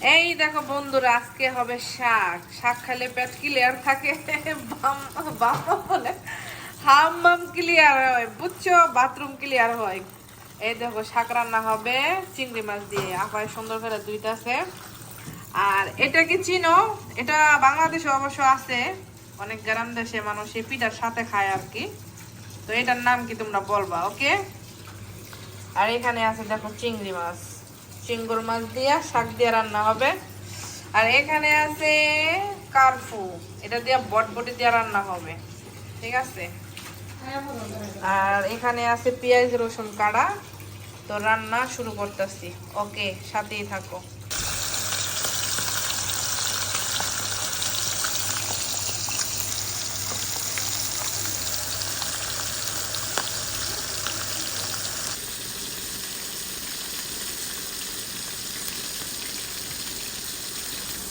এই দেখো বন্ধুরা, আজকে হবে শাক। শাক খাইলে পেট ক্লিয়ার থাকে। বলে ক্লিয়ার হয়। বুঝছ? বাথরুম ক্লিয়ার হয়। এই দেখো, শাক রান্না হবে। চিংড়ি মাছ দিয়ে। আপায় সুন্দর করে দুইটা আছে। আর এটা কি চিনো? এটা বাংলাদেশে অবশ্য আছে। অনেক গ্রাম দেশে মানুষ এই পিঠার সাথে খায় আর কি। তো এটার নাম কি তোমরা বলবা, ওকে? আর এখানে আছে, দেখো চিংড়ি মাছ। চিংড়ি মাছ দিয়া, শাক দিয়ে রান্না হবে। আর এখানে আছে কারফু এটা দিয়ে বটবটি দিয়ে রান্না হবে। ঠিক আছে? আর এখানে আছে পেঁয়াজ রসুন কাড়া। তো রান্না শুরু করতেছি। ওকে, সাথেই থাকো।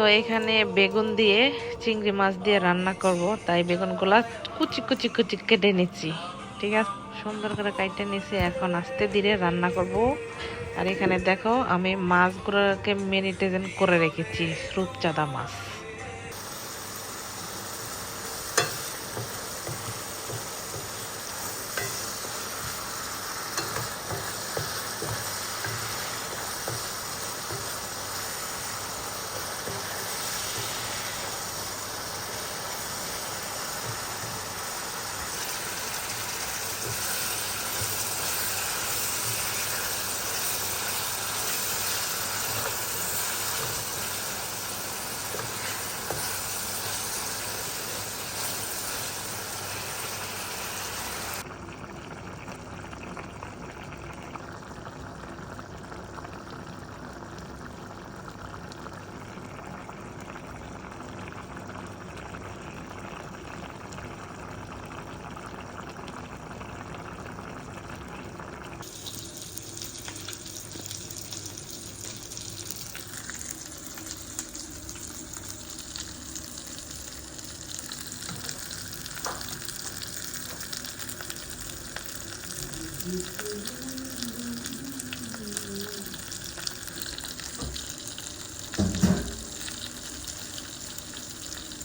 তো এখানে বেগুন দিয়ে চিংড়ি মাছ দিয়ে রান্না করব, তাই বেগুনগুলা কুচি কুচি কুচি কেটে নিচ্ছি। ঠিক আছে? সুন্দর করে কাটে নিছি এখন আস্তে ধীরে রান্না করব। আর এখানে দেখো, আমি মাছগুলোকে মেরিটেশন করে রেখেছি, রূপচাঁদা মাছ।